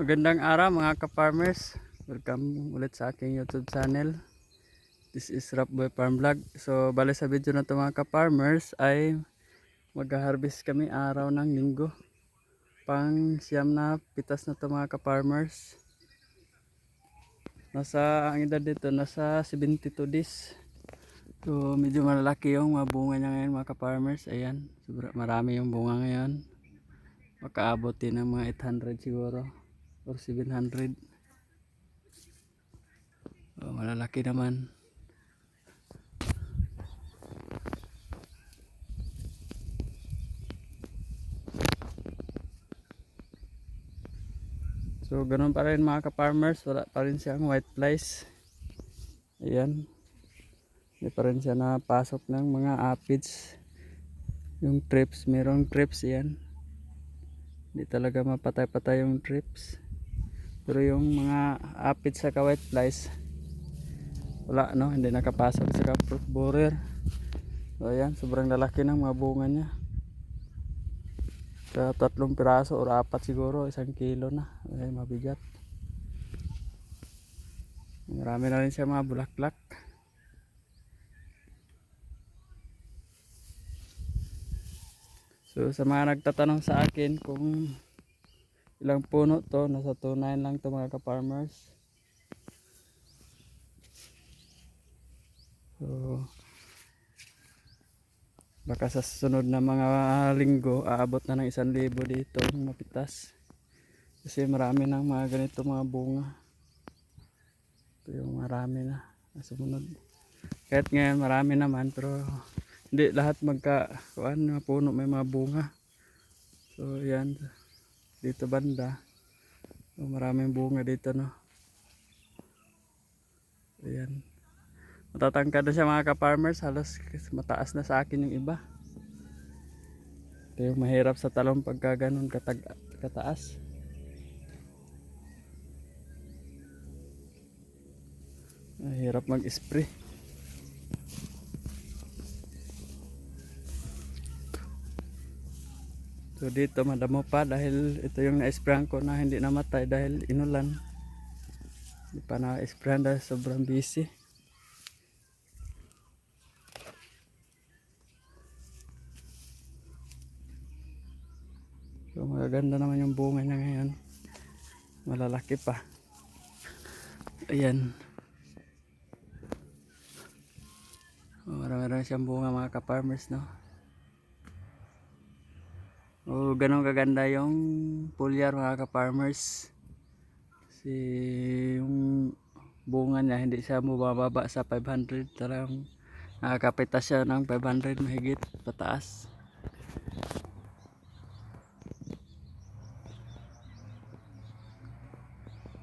Magandang araw mga ka-farmers. Welcome ulit sa aking YouTube channel. This is Rap Boy Farm Vlog. So, bale sa video na to mga ka-farmers ay mag-harvest kami araw ng linggo. Pang siyam na pitas na to mga ka-farmers. Nasa, ang edad dito, nasa 72 days. So, medyo malalaki yung mga bunga niya ngayon mga ka-farmers. Ayan, marami yung bunga ngayon. Makaabot din ng mga 800 siguro or 700 oh, malalaki naman. So ganun pa rin mga ka-farmers. Wala pa rin siyang white flies. Ayan. Hindi pa rin siya napasok ng mga aphids. Yung trips. Merong trips yan hindi talaga mapatay-patay yung trips pero yung mga apit sa white flies wala no? Hindi nakapasok sa fruit borer. So ayan sobrang lalaki ng mga bunga niya. Sa tatlong piraso or apat siguro isang kilo na. Ay mabigat. Marami na rin siya mga bulaklak. So sa mga nagtatanong sa akin kung ilang puno to, nasa 29 lang to mga ka-farmers. So baka sa susunod na mga linggo aabot na ng isang libo dito ng mapitas. Kasi marami ng mga ganito mga bunga. Ito yung marami na sumunod. Kahit ngayon marami naman pero hindi lahat magka kuan puno may mga bunga so yan dito banda. So, maraming bunga dito no? Ayan. Matatangkad na siya mga ka-farmers. Halos mataas na sa akin yung iba. Ito yung mahirap sa talong pagka ganun katag kataas. Mahirap mag So dito madamo pa dahil ito yung na-sprayan ko na hindi namatay dahil inulan. Hindi pa na-sprayan dahil sobrang busy. So magaganda naman yung bunga niya ngayon. Malalaki pa. Ayan. Marami-marami siyang bunga mga ka-farmers no. Oh, ganun kaganda yung pulyar mga ka-farmers. Kasi yung bunga niya hindi siya bumababa sa 500. Talagang nakakapitas siya ng 500 mahigit pataas.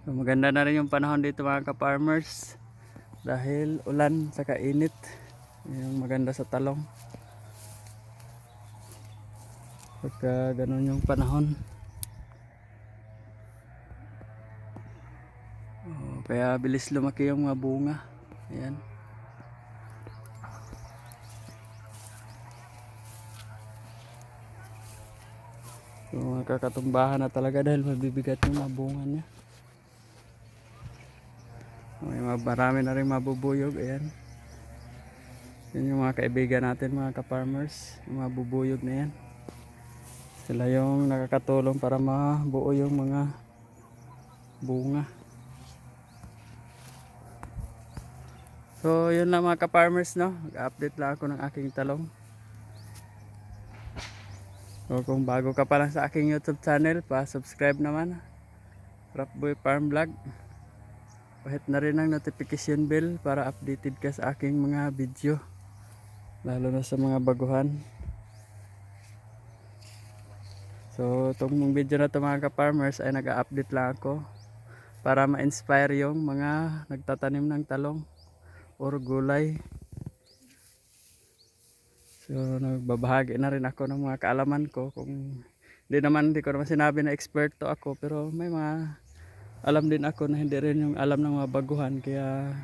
So, maganda na rin yung panahon dito mga ka-farmers. Dahil ulan saka init. Yung maganda sa talong pagka ganun yung panahon. Oh, kaya bilis lumaki yung mga bunga. Ayan. So makakatumbahan na talaga dahil mabibigat yung mga bunga niya. May marami na rin mabubuyog ayan. Yan yung mga kaibigan natin mga ka-farmers yung mga bubuyog na yan sila yung nakakatulong para mabuo yung mga bunga. So yun lang mga ka-farmers no? Mag-update lang ako ng aking talong. So kung bago ka pa lang sa aking youtube channel pa-subscribe naman. Rapboy Farm Vlog. Pahit na rin ang notification bell para updated ka sa aking mga video. Lalo na sa mga baguhan So, itong video na to mga ka-farmers ay nag-update lang ako para ma-inspire yung mga nagtatanim ng talong or gulay. So, nagbabahagi na rin ako ng mga kaalaman ko kung hindi naman, hindi ko naman sinabi na eksperto ako pero may mga alam din ako na hindi rin yung alam ng mga baguhan kaya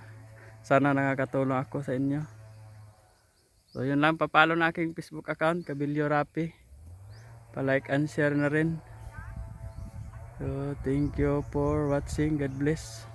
sana nakakatulong ako sa inyo. So, yun lang. Papalo na aking Facebook account, Kabilyo Rapi pa-like and share na rin. So, thank you for watching. God bless.